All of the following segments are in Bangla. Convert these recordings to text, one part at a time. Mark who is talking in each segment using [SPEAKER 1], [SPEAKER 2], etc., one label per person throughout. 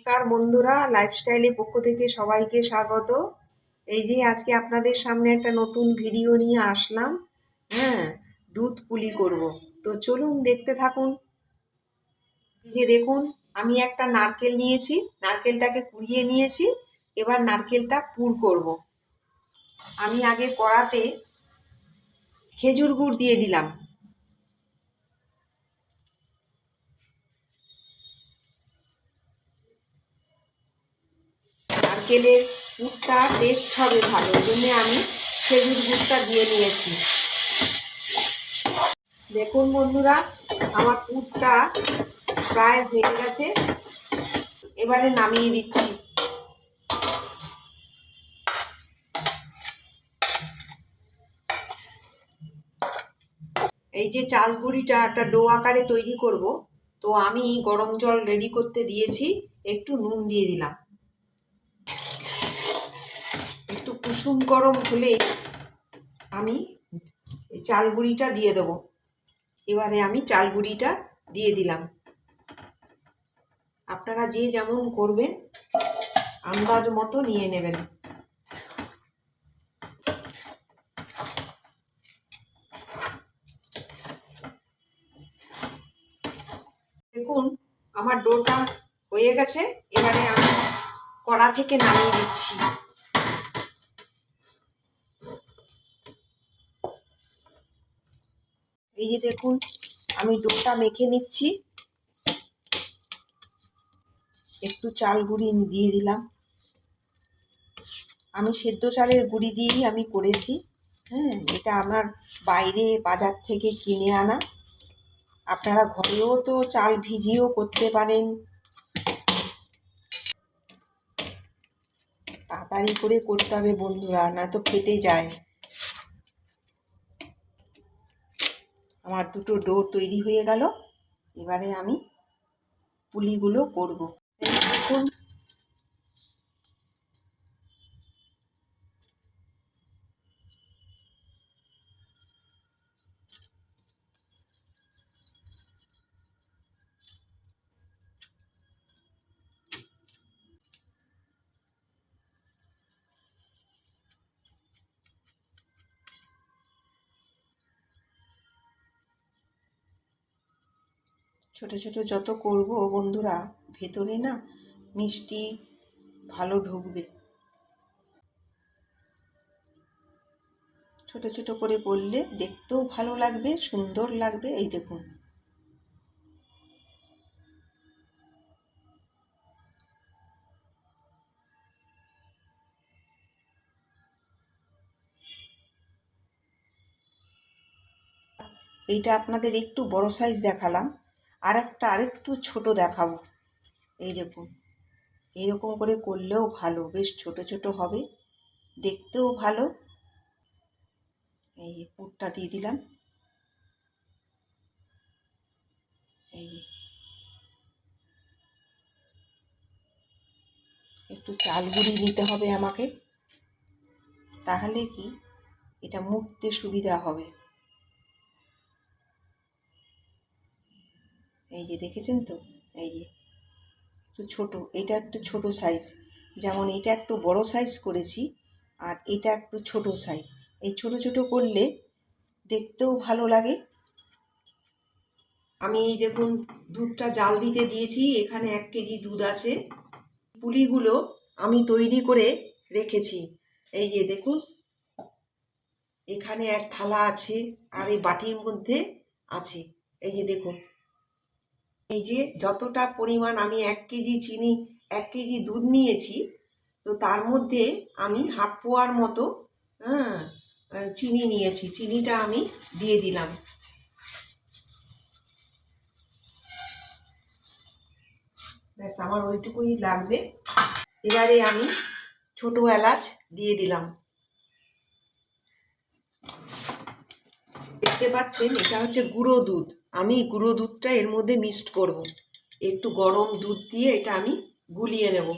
[SPEAKER 1] নমস্কার বন্ধুরা লাইফস্টাইলের পক্ষ থেকে সবাইকে স্বাগত। এই যে আজকে আপনাদের সামনে একটা নতুন ভিডিও নিয়ে আসলাম। হ্যাঁ দুধ পুলি করব। তো চলুন দেখতে থাকুন। যে দেখুন, আমি একটা নারকেল নিয়েছি, নারকেলটাকে কুড়িয়ে নিয়েছি, এবার নারকেলটা পুর করব। আমি আগে কড়াতে খেজুর গুড় দিয়ে দিলাম। নারকেলের গুড়টা টেস্ট হবে ভালো। জন্যে আমি খেজুর গুড়টা দিয়ে নিয়েছি। দেখুন বন্ধুরা, আমার পুরটা প্রায় হয়ে গেছে। এবারে নামিয়ে দিচ্ছি। এই যে চাল গুঁড়িটা একটা ডো আকারে তৈরি করব, তো আমি গরম জল রেডি করতে দিয়েছি। একটু নুন দিয়ে দিলাম। কুসুম গরম হলেই আমি চাল গুঁড়িটা দিয়ে দেবো। এবারে আমি চাল গুঁড়িটা দিয়ে দিলাম। আপনারা যে যেমন করবেন, আন্দাজ মতো নিয়ে নেবেন। দেখুন, আমার ডোটা হয়ে গেছে। এবারে আমি কড়া থেকে নামিয়ে দিচ্ছি। এই যে দেখুন, আমি ডোটা মেখে নিচ্ছি। একটু চাল গুঁড়ি দিয়ে দিলাম। আমি সেদ্ধ চালের গুঁড়ি দিয়েই আমি করেছি। হ্যাঁ এটা আমার বাইরে বাজার থেকে কিনে আনা। আপনারা ঘরেও তো চাল ভিজিয়েও করতে পারেন। তাড়াতাড়ি করে করতে হবে বন্ধুরা, না নয়তো ফেটে যায়। আমার দুটো ডো তৈরি হয়ে গেল। এবারে আমি পুলিগুলো করব। দেখুন ছোট ছোট যত করব বন্ধুরা, ভেতরে না মিষ্টি ভালো ঢুকবে। ছোট ছোট করে করলে দেখতেও ভালো লাগবে, সুন্দর লাগবে, এই দেখুন। এইটা আপনাদের একটু বড় সাইজ দেখালাম। আর একটা আরেকটু ছোট দেখাবো। এই দেখুন, এরকম করে করলেও ভালো, বেশ ছোট ছোট হবে। দেখতেও ভালো। এই পুরটা দিয়ে দিলাম। এই একটু চাল গুঁড়ি নিতে হবে আমাকে। তাহলে কি? এটা মুখতে সুবিধা হবে। এই যে দেখেছেন তো? এই যে একটু ছোটো, এটা একটু ছোট সাইজ যেমন এটা একটু বড় সাইজ করেছি আর এটা একটু ছোট সাইজ এই ছোট ছোট করলে দেখতেও ভালো লাগে। আমি এই দেখুন দুধটা জাল দিতে দিয়েছি, এখানে এক কেজি দুধ আছে। পুলিগুলো আমি তৈরি করে রেখেছি। এই যে দেখুন, এখানে এক থালা আছে আর এই বাটির মধ্যে আছে। এই যে দেখুন এই যে যতটা পরিমাণ আমি এক কেজি চিনি, এক কেজি দুধ নিয়েছি, তো তার মধ্যে আমি হাফ পোয়ার মতো হ্যাঁ চিনি নিয়েছি। চিনিটা আমি দিয়ে দিলাম। ব্যাস, আমার ওইটুকুই লাগবে। এবারে আমি ছোটো এলাচ দিয়ে দিলাম। দেখতে পাচ্ছেন, এটা হচ্ছে গুঁড়ো দুধ। আমি গুঁড়ো দুধটা এর মধ্যে মিক্সড করব। একটু গরম দুধ দিয়ে এটা আমি গুলিয়ে নেব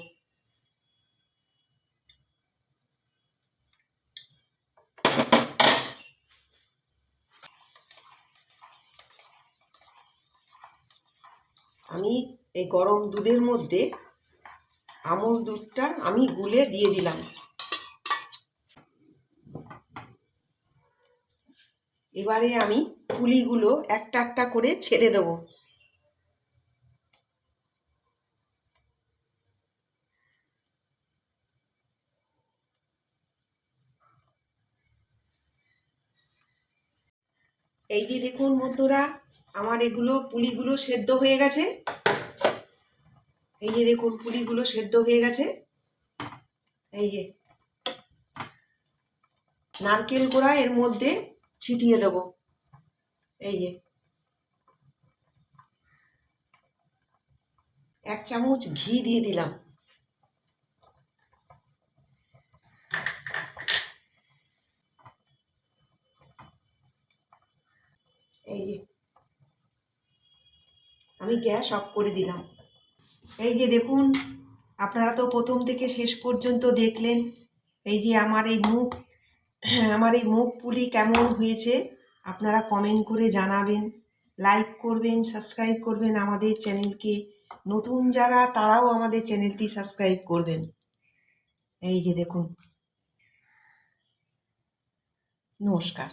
[SPEAKER 1] আমি এই গরম দুধের মধ্যে আমুল দুধটা আমি গুলে দিয়ে দিলাম এবারে আমি পুলিগুলো একটা একটা করে ছেড়ে দেবো। এই যে দেখুন বন্ধুরা, আমার এগুলো পুলিগুলো সেদ্ধ হয়ে গেছে। এই যে দেখুন পুলিগুলো সেদ্ধ হয়ে গেছে। এই যে নারকেল গোড়া এর মধ্যে ছিটিয়ে দেব। এই যে। এক চামচ ঘি দিয়ে দিলাম। এই যে। আমি গ্যাস অফ করে দিলাম। এই যে দেখুন, আপনারা তো প্রথম থেকে শেষ পর্যন্ত দেখলেন। এই যে আমার এই মুখ আমার এই মুখ পুলি কেমন হয়েছে আপনারা কমেন্ট করে জানাবেন। লাইক করবেন সাবস্ক্রাইব করবেন আমাদের চ্যানেলকে নতুন যারা, তারাও আমাদের চ্যানেলটি সাবস্ক্রাইব করবেন। এই যে দেখুন। নমস্কার।